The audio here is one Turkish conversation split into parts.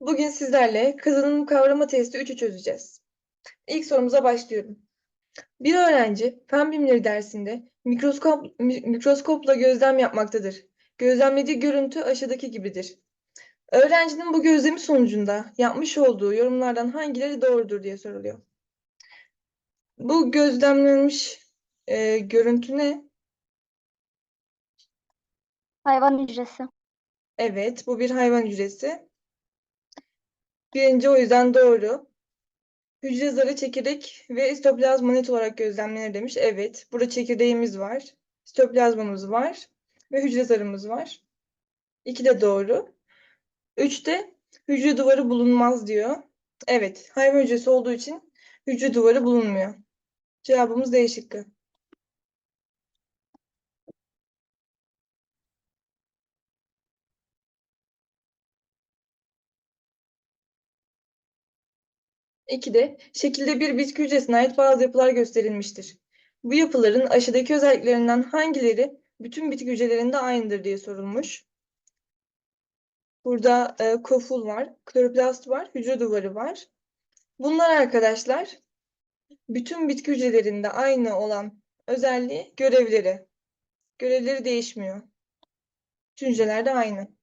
Bugün sizlerle kazanım kavrama testi 3'ü çözeceğiz. İlk sorumuza başlıyorum. Bir öğrenci fen bilimleri dersinde mikroskop, mi- mikroskopla gözlem yapmaktadır. Gözlemlediği görüntü aşağıdaki gibidir. Öğrencinin bu gözlemi sonucunda yapmış olduğu yorumlardan hangileri doğrudur diye soruluyor. Bu gözlemlenmiş e, görüntü ne? Hayvan hücresi. Evet, bu bir hayvan hücresi. Birinci o yüzden doğru. Hücre zarı çekirdek ve sitoplazma olarak gözlemlenir demiş. Evet, burada çekirdeğimiz var, sitoplazmamız var ve hücre zarımız var. İki de doğru. Üçte hücre duvarı bulunmaz diyor. Evet, hayvan hücresi olduğu için hücre duvarı bulunmuyor. Cevabımız D. İkide şekilde bir bitki hücresine ait bazı yapılar gösterilmiştir. Bu yapıların aşağıdaki özelliklerinden hangileri bütün bitki hücrelerinde aynıdır diye sorulmuş. Burada e, koful var, kloroplast var, hücre duvarı var. Bunlar arkadaşlar bütün bitki hücrelerinde aynı olan özelliği görevleri. Görevleri değişmiyor. Bütün hücrelerde aynı.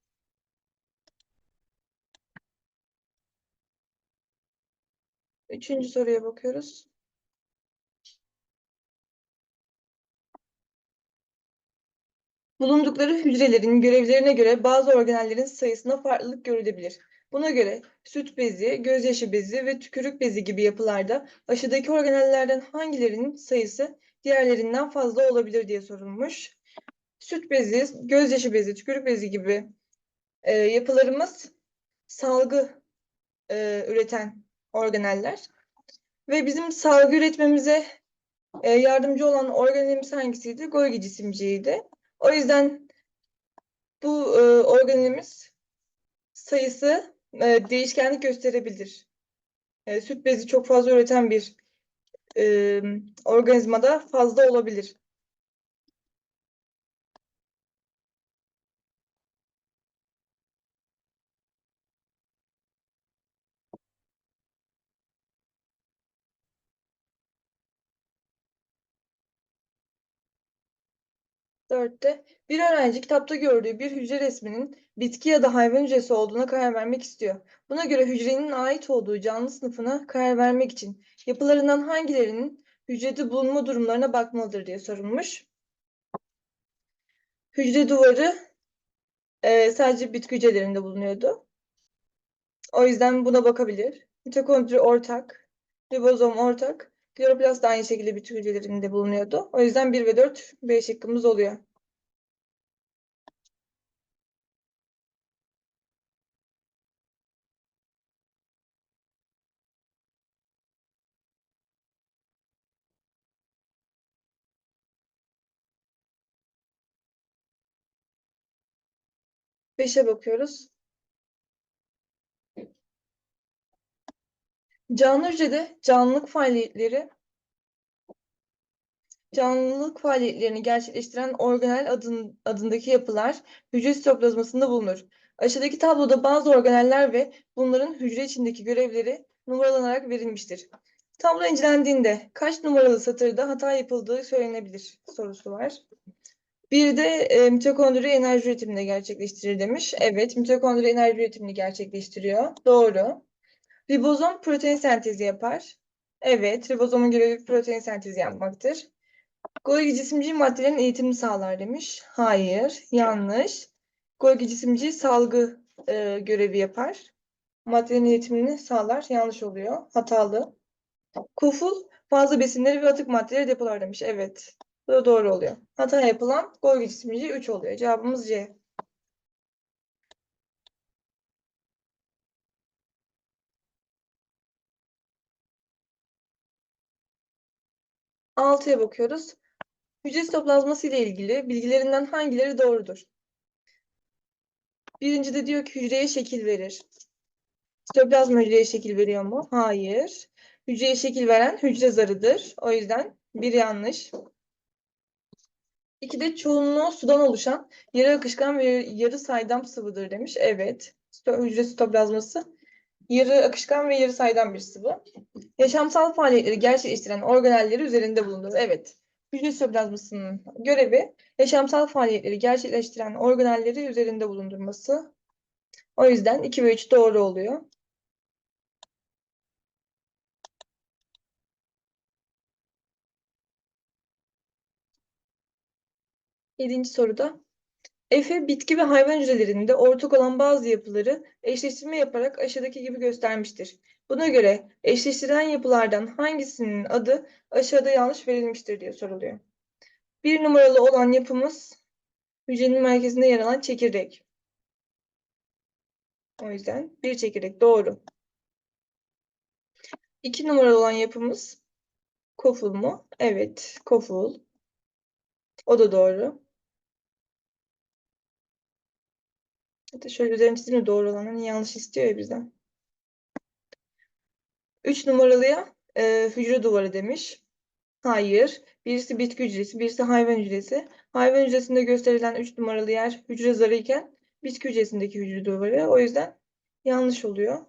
Üçüncü soruya bakıyoruz. Bulundukları hücrelerin görevlerine göre bazı organellerin sayısına farklılık görülebilir. Buna göre süt bezi, gözyaşı bezi ve tükürük bezi gibi yapılarda aşağıdaki organellerden hangilerinin sayısı diğerlerinden fazla olabilir diye sorulmuş. Süt bezi, gözyaşı bezi, tükürük bezi gibi e, yapılarımız salgı e, üreten organeller. Ve bizim salgı üretmemize e, yardımcı olan organelimiz hangisiydi? Golgi cisimciğiydi. O yüzden bu e, organelimiz sayısı e, değişkenlik gösterebilir. E, süt bezi çok fazla üreten bir e, organizmada fazla olabilir. Dörtte bir öğrenci kitapta gördüğü bir hücre resminin bitki ya da hayvan hücresi olduğuna karar vermek istiyor. Buna göre hücrenin ait olduğu canlı sınıfına karar vermek için yapılarından hangilerinin hücrede bulunma durumlarına bakmalıdır diye sorulmuş. Hücre duvarı e, sadece bitki hücrelerinde bulunuyordu. O yüzden buna bakabilir. Mitokondri ortak, ribozom ortak, kloroplast da aynı şekilde bitki hücrelerinde bulunuyordu. O yüzden 1 ve 4 B şıkkımız oluyor. Beşe bakıyoruz. Canlı hücrede canlılık faaliyetleri canlılık faaliyetlerini gerçekleştiren organel adın, adındaki yapılar hücre sitoplazmasında bulunur. Aşağıdaki tabloda bazı organeller ve bunların hücre içindeki görevleri numaralanarak verilmiştir. Tablo incelendiğinde kaç numaralı satırda hata yapıldığı söylenebilir sorusu var. Bir de e, mitokondri enerji üretimini gerçekleştirir demiş. Evet, mitokondri enerji üretimini gerçekleştiriyor. Doğru. Ribozom protein sentezi yapar. Evet, ribozomun görevi protein sentezi yapmaktır. Golgi cisimci maddelerin eğitimini sağlar demiş. Hayır, yanlış. Golgi cisimci salgı e, görevi yapar. Maddelerin eğitimini sağlar. Yanlış oluyor. Hatalı. Kuful fazla besinleri ve atık maddeleri depolar demiş. Evet. Bu da doğru oluyor. Hata yapılan Golgi cisimci 3 oluyor. Cevabımız C. Altıya bakıyoruz. Hücre sitoplazması ile ilgili bilgilerinden hangileri doğrudur? Birincide diyor ki hücreye şekil verir. Sitoplazma hücreye şekil veriyor mu? Hayır. Hücreye şekil veren hücre zarıdır. O yüzden bir yanlış. İki de çoğunluğu sudan oluşan yarı akışkan ve yarı saydam sıvıdır demiş. Evet. Hücre sitoplazması Yarı akışkan ve yarı saydam bir sıvı. Yaşamsal faaliyetleri gerçekleştiren organelleri üzerinde bulunur. Evet. Hücre sitoplazmasının görevi yaşamsal faaliyetleri gerçekleştiren organelleri üzerinde bulundurması. O yüzden 2 ve 3 doğru oluyor. Yedinci soruda. Efe bitki ve hayvan hücrelerinde ortak olan bazı yapıları eşleştirme yaparak aşağıdaki gibi göstermiştir. Buna göre eşleştirilen yapılardan hangisinin adı aşağıda yanlış verilmiştir diye soruluyor. Bir numaralı olan yapımız hücrenin merkezinde yer alan çekirdek. O yüzden bir çekirdek doğru. İki numaralı olan yapımız koful mu? Evet, koful. O da doğru. Hatta şöyle üzerine çizeyim de doğru olanı hani yanlış istiyor ya bizden. Üç numaralıya e, hücre duvarı demiş. Hayır. Birisi bitki hücresi, birisi hayvan hücresi. Hayvan hücresinde gösterilen üç numaralı yer hücre zarı iken bitki hücresindeki hücre duvarı. O yüzden yanlış oluyor.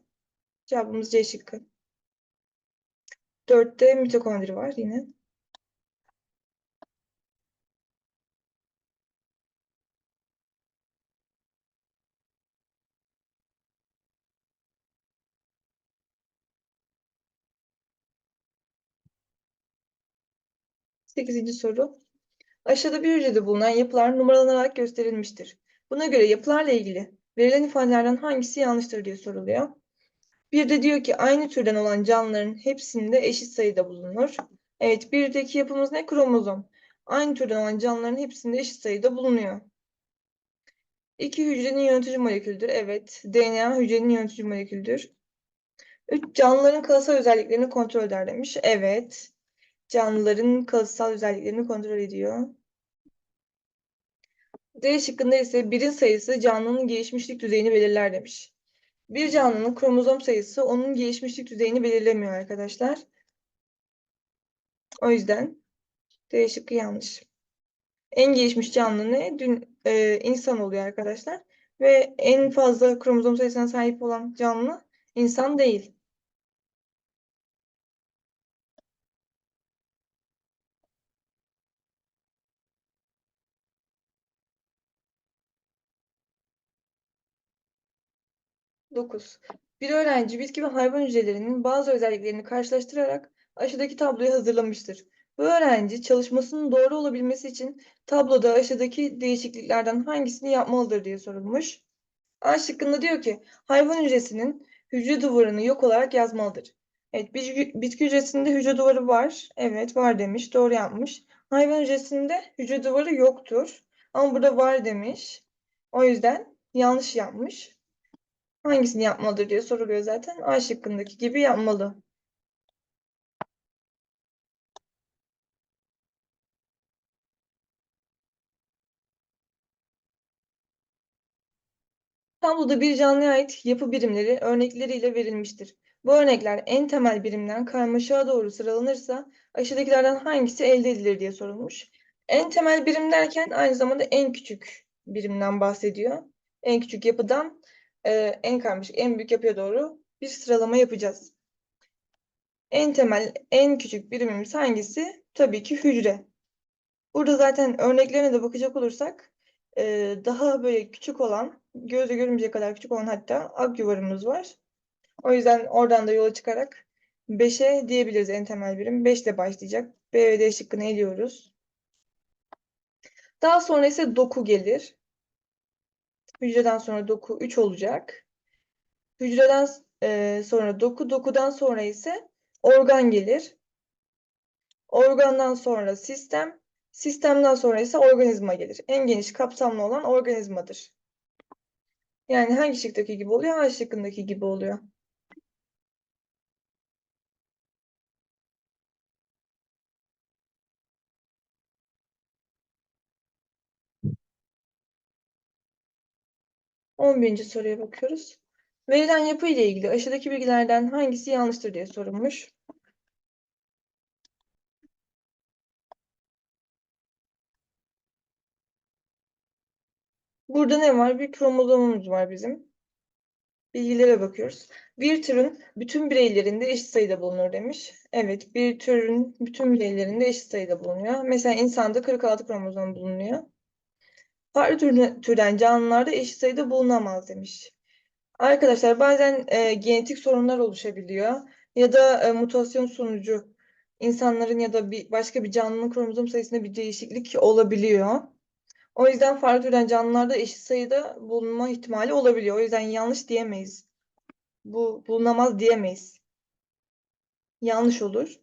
Cevabımız C şıkkı. Dörtte mitokondri var yine. Sekizinci soru. Aşağıda bir hücrede bulunan yapılar numaralanarak gösterilmiştir. Buna göre yapılarla ilgili verilen ifadelerden hangisi yanlıştır diye soruluyor. Bir de diyor ki aynı türden olan canlıların hepsinde eşit sayıda bulunur. Evet, birdeki yapımız ne? Kromozom. Aynı türden olan canlıların hepsinde eşit sayıda bulunuyor. İki hücrenin yönetici moleküldür. Evet, DNA hücrenin yönetici moleküldür. Üç, canlıların kalıtsal özelliklerini kontrol eder demiş. Evet, canlıların kalıtsal özelliklerini kontrol ediyor. D şıkkında ise birin sayısı canlının gelişmişlik düzeyini belirler demiş. Bir canlının kromozom sayısı onun gelişmişlik düzeyini belirlemiyor arkadaşlar. O yüzden D şıkkı yanlış. En gelişmiş canlı ne? Dün, e, insan oluyor arkadaşlar. Ve en fazla kromozom sayısına sahip olan canlı insan değil. Dokuz. Bir öğrenci bitki ve hayvan hücrelerinin bazı özelliklerini karşılaştırarak aşağıdaki tabloyu hazırlamıştır. Bu öğrenci çalışmasının doğru olabilmesi için tabloda aşağıdaki değişikliklerden hangisini yapmalıdır diye sorulmuş. A şıkkında diyor ki hayvan hücresinin hücre duvarını yok olarak yazmalıdır. Evet bitki hücresinde hücre duvarı var. Evet var demiş. Doğru yapmış. Hayvan hücresinde hücre duvarı yoktur. Ama burada var demiş. O yüzden yanlış yapmış. Hangisini yapmalıdır diye soruluyor zaten. A şıkkındaki gibi yapmalı. Tabloda bir canlıya ait yapı birimleri örnekleriyle verilmiştir. Bu örnekler en temel birimden karmaşığa doğru sıralanırsa aşağıdakilerden hangisi elde edilir diye sorulmuş. En temel birim derken aynı zamanda en küçük birimden bahsediyor. En küçük yapıdan e, en karmaşık, en büyük yapıya doğru bir sıralama yapacağız. En temel, en küçük birimimiz hangisi? Tabii ki hücre. Burada zaten örneklerine de bakacak olursak e, daha böyle küçük olan, gözle görünmeyecek kadar küçük olan hatta ak yuvarımız var. O yüzden oradan da yola çıkarak 5'e diyebiliriz en temel birim. 5 ile başlayacak. B ve D şıkkını eliyoruz. Daha sonra ise doku gelir. Hücreden sonra doku 3 olacak. Hücreden e, sonra doku, dokudan sonra ise organ gelir. Organdan sonra sistem, sistemden sonra ise organizma gelir. En geniş kapsamlı olan organizmadır. Yani hangi şıktaki gibi oluyor? A şıkkındaki gibi oluyor. On birinci soruya bakıyoruz. Verilen yapı ile ilgili aşağıdaki bilgilerden hangisi yanlıştır diye sorulmuş. Burada ne var? Bir kromozomumuz var bizim. bilgilere bakıyoruz. Bir türün bütün bireylerinde eşit sayıda bulunur demiş. Evet, bir türün bütün bireylerinde eşit sayıda bulunuyor. Mesela insanda 46 kromozom bulunuyor. Farklı türden, türden canlılarda eşit sayıda bulunamaz demiş. Arkadaşlar bazen e, genetik sorunlar oluşabiliyor ya da e, mutasyon sonucu insanların ya da bir başka bir canlının kromozom sayısında bir değişiklik olabiliyor. O yüzden farklı türden canlılarda eşit sayıda bulunma ihtimali olabiliyor. O yüzden yanlış diyemeyiz. Bu bulunamaz diyemeyiz. Yanlış olur.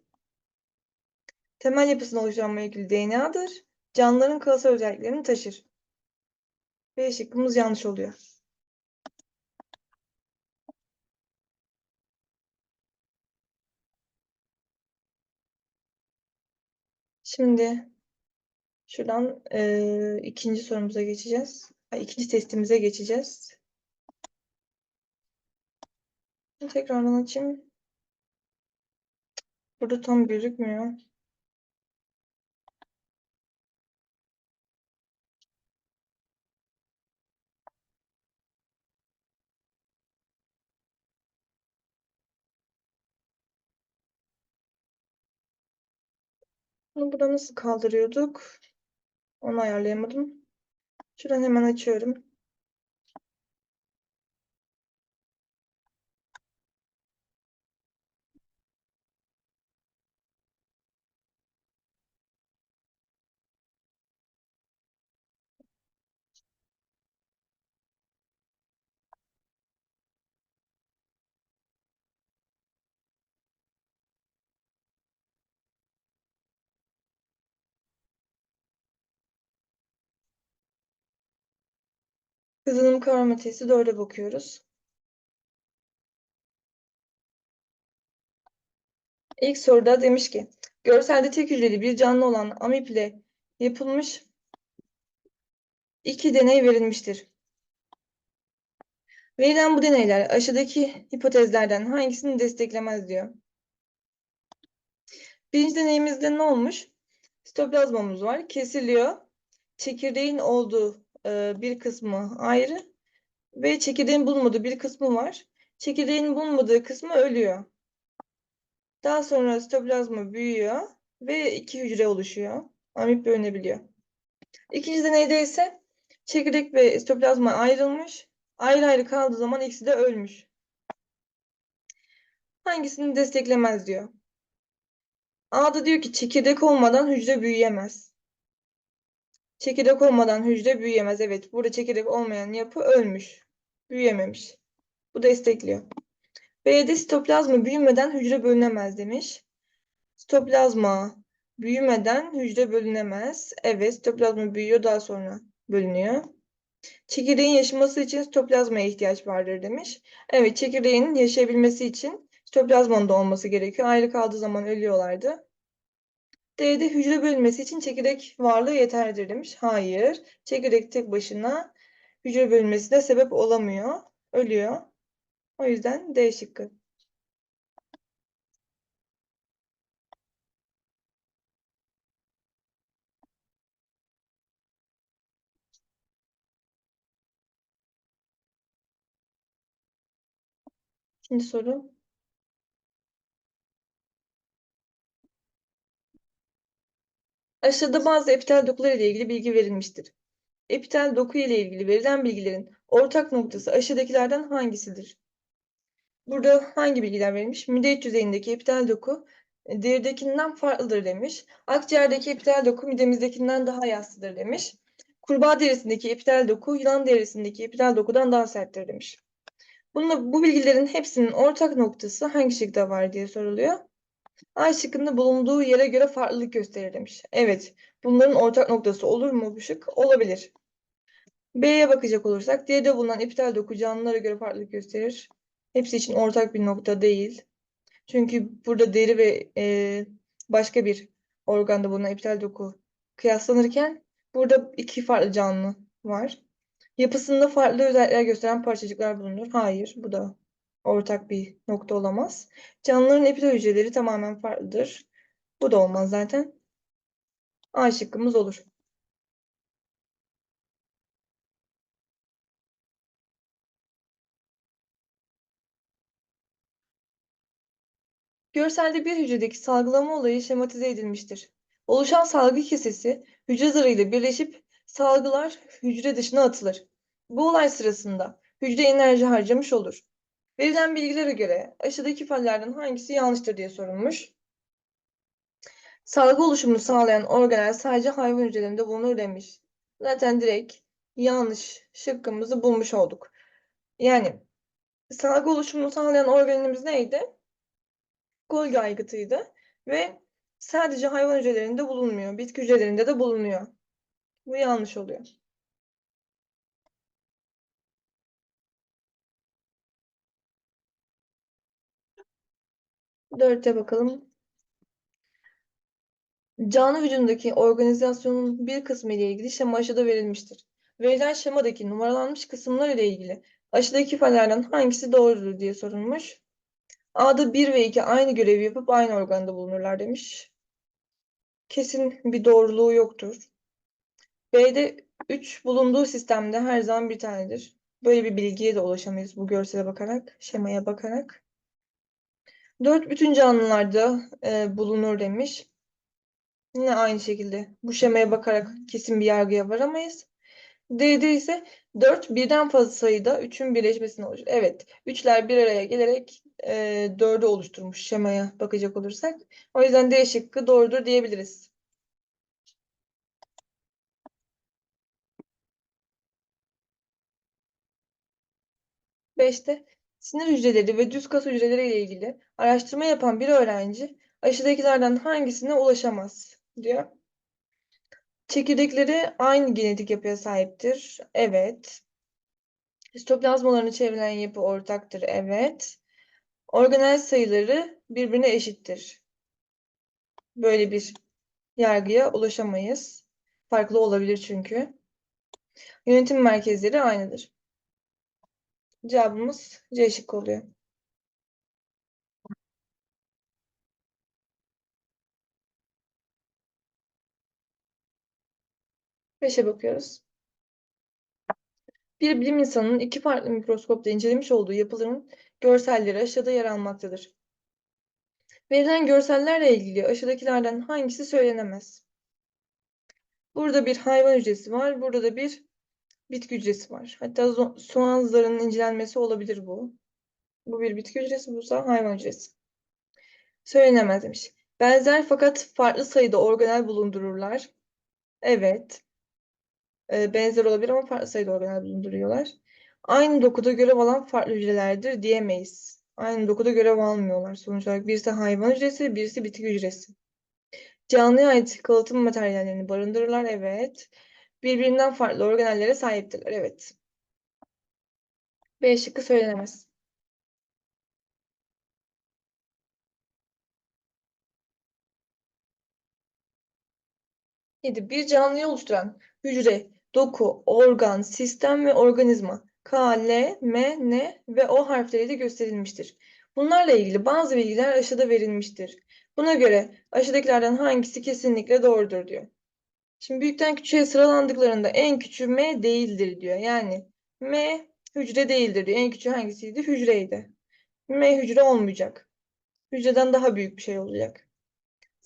Temel yapısını oluşturan molekül DNA'dır. Canlıların kalıtsal özelliklerini taşır. B şıkkımız yanlış oluyor. Şimdi şuradan eee, ikinci sorumuza geçeceğiz. İkinci testimize geçeceğiz. Tekrardan açayım. Burada tam gözükmüyor. Bunu burada nasıl kaldırıyorduk? Onu ayarlayamadım. Şuradan hemen açıyorum. Kızılım kavrama testi 4'e bakıyoruz. İlk soruda demiş ki görselde tek hücreli bir canlı olan amip ile yapılmış iki deney verilmiştir. Verilen bu deneyler aşağıdaki hipotezlerden hangisini desteklemez diyor. Birinci deneyimizde ne olmuş? Sitoplazmamız var. Kesiliyor. Çekirdeğin olduğu e, bir kısmı ayrı ve çekirdeğin bulunmadığı bir kısmı var. Çekirdeğin bulunmadığı kısmı ölüyor. Daha sonra sitoplazma büyüyor ve iki hücre oluşuyor. Amip bölünebiliyor. İkinci deneyde ise çekirdek ve sitoplazma ayrılmış. Ayrı ayrı kaldığı zaman ikisi de ölmüş. Hangisini desteklemez diyor. A'da diyor ki çekirdek olmadan hücre büyüyemez. Çekirdek olmadan hücre büyüyemez. Evet, burada çekirdek olmayan yapı ölmüş. Büyüyememiş. Bu destekliyor. B'de sitoplazma büyümeden hücre bölünemez demiş. Sitoplazma büyümeden hücre bölünemez. Evet, sitoplazma büyüyor daha sonra bölünüyor. Çekirdeğin yaşaması için sitoplazmaya ihtiyaç vardır demiş. Evet, çekirdeğin yaşayabilmesi için sitoplazmanın da olması gerekiyor. Ayrı kaldığı zaman ölüyorlardı. D'de hücre bölünmesi için çekirdek varlığı yeterlidir demiş. Hayır. Çekirdek tek başına hücre bölünmesine sebep olamıyor. Ölüyor. O yüzden D şıkkı. İkinci soru. Aşağıda bazı epitel dokular ile ilgili bilgi verilmiştir. Epitel doku ile ilgili verilen bilgilerin ortak noktası aşağıdakilerden hangisidir? Burada hangi bilgiler verilmiş? Mide iç yüzeyindeki epitel doku e, deridekinden farklıdır demiş. Akciğerdeki epitel doku midemizdekinden daha yassıdır demiş. Kurbağa derisindeki epitel doku yılan derisindeki epitel dokudan daha serttir demiş. Bununla, bu bilgilerin hepsinin ortak noktası hangi şıkta var diye soruluyor. A şıkkında bulunduğu yere göre farklılık gösterir demiş. Evet, bunların ortak noktası olur mu bu şık? Olabilir. B'ye bakacak olursak, D'de bulunan epitel doku canlılara göre farklılık gösterir. Hepsi için ortak bir nokta değil. Çünkü burada deri ve e, başka bir organda bulunan epitel doku kıyaslanırken burada iki farklı canlı var. Yapısında farklı özellikler gösteren parçacıklar bulunur. Hayır, bu da ortak bir nokta olamaz. Canlıların epitel hücreleri tamamen farklıdır. Bu da olmaz zaten. A şıkkımız olur. Görselde bir hücredeki salgılama olayı şematize edilmiştir. Oluşan salgı kesesi hücre zarıyla birleşip salgılar hücre dışına atılır. Bu olay sırasında hücre enerji harcamış olur. Verilen bilgilere göre aşağıdaki ifadelerden hangisi yanlıştır diye sorulmuş. Salgı oluşumunu sağlayan organel sadece hayvan hücrelerinde bulunur demiş. Zaten direkt yanlış şıkkımızı bulmuş olduk. Yani salgı oluşumunu sağlayan organelimiz neydi? Golgi aygıtıydı ve sadece hayvan hücrelerinde bulunmuyor. Bitki hücrelerinde de bulunuyor. Bu yanlış oluyor. Dörtte bakalım. Canlı vücudundaki organizasyonun bir kısmı ile ilgili şema aşağıda verilmiştir. Verilen şemadaki numaralanmış kısımlar ile ilgili aşağıdaki ifadelerden hangisi doğrudur diye sorulmuş. A'da 1 ve 2 aynı görevi yapıp aynı organda bulunurlar demiş. Kesin bir doğruluğu yoktur. B'de 3 bulunduğu sistemde her zaman bir tanedir. Böyle bir bilgiye de ulaşamayız bu görsele bakarak, şemaya bakarak. 4 bütün canlılarda e, bulunur demiş. Yine aynı şekilde bu şemaya bakarak kesin bir yargıya varamayız. D'de ise 4 birden fazla sayıda 3'ün birleşmesine oluşur. Evet, 3'ler bir araya gelerek e, 4'ü oluşturmuş şemaya bakacak olursak. O yüzden D şıkkı doğrudur diyebiliriz. Beşte sinir hücreleri ve düz kas hücreleri ile ilgili araştırma yapan bir öğrenci aşağıdakilerden hangisine ulaşamaz diyor. Çekirdekleri aynı genetik yapıya sahiptir. Evet. Sitoplazmalarını çevrelen yapı ortaktır. Evet. Organel sayıları birbirine eşittir. Böyle bir yargıya ulaşamayız. Farklı olabilir çünkü. Yönetim merkezleri aynıdır. Cevabımız C şıkkı oluyor. Beşe bakıyoruz. Bir bilim insanının iki farklı mikroskopta incelemiş olduğu yapıların görselleri aşağıda yer almaktadır. Verilen görsellerle ilgili aşağıdakilerden hangisi söylenemez? Burada bir hayvan hücresi var, burada da bir bitki hücresi var. Hatta soğan zarının incelenmesi olabilir bu. Bu bir bitki hücresi, bu ise hayvan hücresi. Söylenemez demiş. Benzer fakat farklı sayıda organel bulundururlar. Evet. Ee, benzer olabilir ama farklı sayıda organel bulunduruyorlar. Aynı dokuda görev alan farklı hücrelerdir diyemeyiz. Aynı dokuda görev almıyorlar sonuç olarak. Birisi hayvan hücresi, birisi bitki hücresi. Canlıya ait kalıtım materyallerini barındırırlar. Evet. Birbirinden farklı organellere sahiptirler. Evet. B şıkkı söylenemez. Yedi. Bir canlıyı oluşturan hücre, doku, organ, sistem ve organizma K, L, M, N ve O harfleriyle gösterilmiştir. Bunlarla ilgili bazı bilgiler aşağıda verilmiştir. Buna göre aşağıdakilerden hangisi kesinlikle doğrudur diyor. Şimdi büyükten küçüğe sıralandıklarında en küçüğü M değildir diyor. Yani M hücre değildir diyor. En küçüğü hangisiydi? Hücreydi. M hücre olmayacak. Hücreden daha büyük bir şey olacak.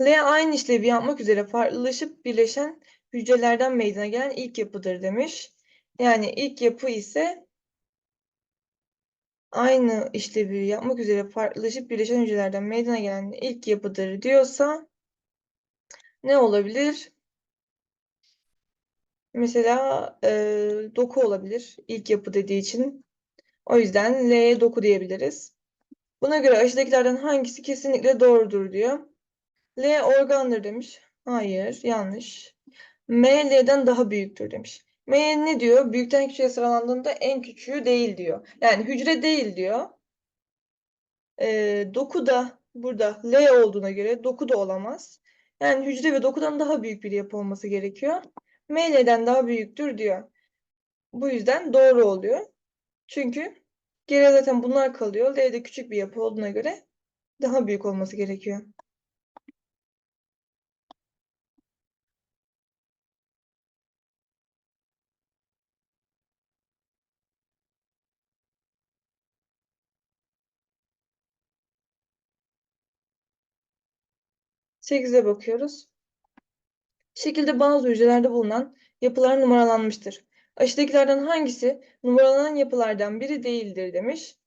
L aynı işlevi yapmak üzere farklılaşıp birleşen hücrelerden meydana gelen ilk yapıdır demiş. Yani ilk yapı ise aynı işlevi yapmak üzere farklılaşıp birleşen hücrelerden meydana gelen ilk yapıdır diyorsa ne olabilir? Mesela e, doku olabilir ilk yapı dediği için. O yüzden L'ye doku diyebiliriz. Buna göre aşağıdakilerden hangisi kesinlikle doğrudur diyor. L organdır demiş. Hayır, yanlış. M L'den daha büyüktür demiş. M ne diyor? Büyükten küçüğe sıralandığında en küçüğü değil diyor. Yani hücre değil diyor. Ee, doku da burada L olduğuna göre doku da olamaz. Yani hücre ve dokudan daha büyük bir yapı olması gerekiyor. M L'den daha büyüktür diyor. Bu yüzden doğru oluyor. Çünkü geriye zaten bunlar kalıyor. L de küçük bir yapı olduğuna göre daha büyük olması gerekiyor. 8'e bakıyoruz. Şekilde bazı hücrelerde bulunan yapılar numaralanmıştır. Aşağıdakilerden hangisi numaralanan yapılardan biri değildir demiş.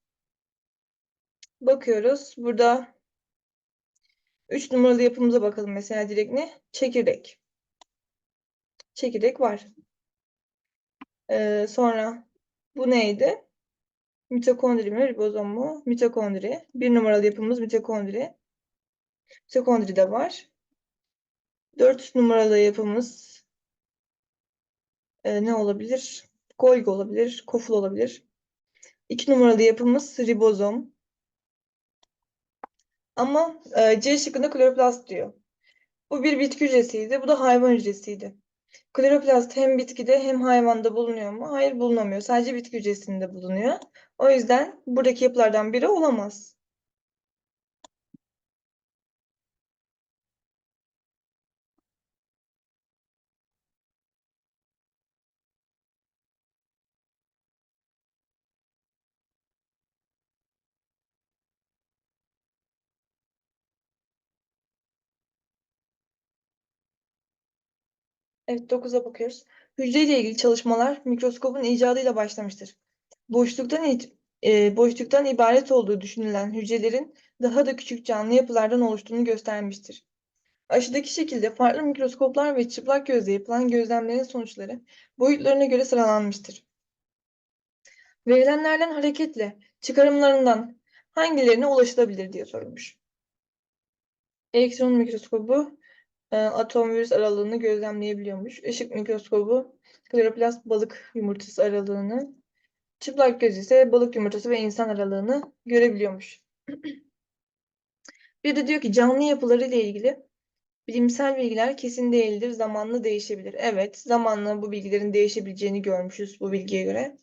Bakıyoruz. Burada 3 numaralı yapımıza bakalım mesela direkt ne? Çekirdek. Çekirdek var. Ee, sonra bu neydi? Mitokondri mi, ribozom mu? Mitokondri. Bir numaralı yapımız mitokondri. Mitokondri de var. Dört numaralı yapımız e, ne olabilir? Golgi olabilir, koful olabilir. İki numaralı yapımız ribozom. Ama e, C şıkkında kloroplast diyor. Bu bir bitki hücresiydi, bu da hayvan hücresiydi. Kloroplast hem bitkide hem hayvanda bulunuyor mu? Hayır bulunamıyor. Sadece bitki hücresinde bulunuyor. O yüzden buradaki yapılardan biri olamaz. Evet 9'a bakıyoruz. Hücreyle ilgili çalışmalar mikroskopun icadıyla başlamıştır. Boşluktan e, boşluktan ibaret olduğu düşünülen hücrelerin daha da küçük canlı yapılardan oluştuğunu göstermiştir. Aşağıdaki şekilde farklı mikroskoplar ve çıplak gözle yapılan gözlemlerin sonuçları boyutlarına göre sıralanmıştır. Verilenlerden hareketle çıkarımlarından hangilerine ulaşılabilir diye sorulmuş. Elektron mikroskobu atom virüs aralığını gözlemleyebiliyormuş. Işık mikroskobu kloroplast balık yumurtası aralığını, çıplak göz ise balık yumurtası ve insan aralığını görebiliyormuş. Bir de diyor ki canlı yapıları ile ilgili bilimsel bilgiler kesin değildir, zamanla değişebilir. Evet, zamanla bu bilgilerin değişebileceğini görmüşüz bu bilgiye göre.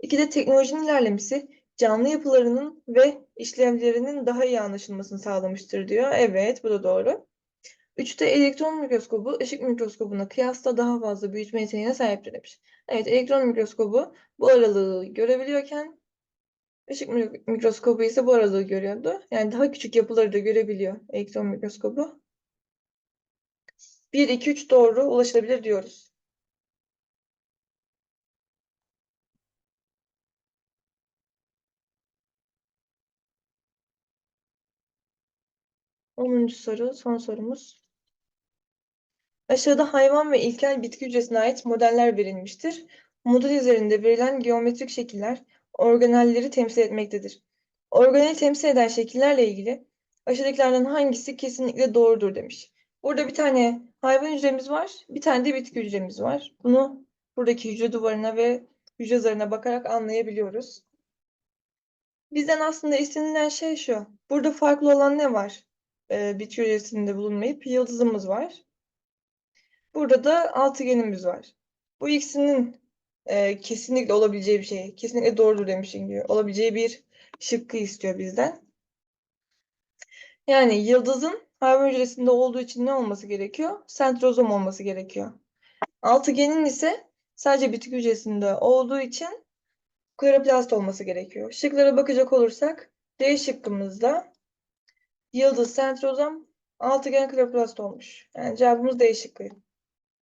İki de teknolojinin ilerlemesi canlı yapılarının ve işlevlerinin daha iyi anlaşılmasını sağlamıştır diyor. Evet, bu da doğru. Üçte elektron mikroskobu ışık mikroskobuna kıyasla daha fazla büyütme yeteneğine sahiptir demiş. Evet, elektron mikroskobu bu aralığı görebiliyorken ışık mi- mikroskobu ise bu aralığı görüyordu. Yani daha küçük yapıları da görebiliyor elektron mikroskobu. 1, 2, 3 doğru ulaşılabilir diyoruz. Onuncu soru, son sorumuz. Aşağıda hayvan ve ilkel bitki hücresine ait modeller verilmiştir. Model üzerinde verilen geometrik şekiller organelleri temsil etmektedir. Organeli temsil eden şekillerle ilgili aşağıdakilerden hangisi kesinlikle doğrudur demiş. Burada bir tane hayvan hücremiz var, bir tane de bitki hücremiz var. Bunu buradaki hücre duvarına ve hücre zarına bakarak anlayabiliyoruz. Bizden aslında istenilen şey şu. Burada farklı olan ne var? Ee, bitki hücresinde bulunmayıp yıldızımız var. Burada da altıgenimiz var. Bu ikisinin e, kesinlikle olabileceği bir şey. Kesinlikle doğrudur demişim diyor. Olabileceği bir şıkkı istiyor bizden. Yani yıldızın hayvan hücresinde olduğu için ne olması gerekiyor? Sentrozom olması gerekiyor. Altıgenin ise sadece bitki hücresinde olduğu için kloroplast olması gerekiyor. Şıklara bakacak olursak D şıkkımızda yıldız sentrozom, altıgen kloroplast olmuş. Yani cevabımız D şıkkı.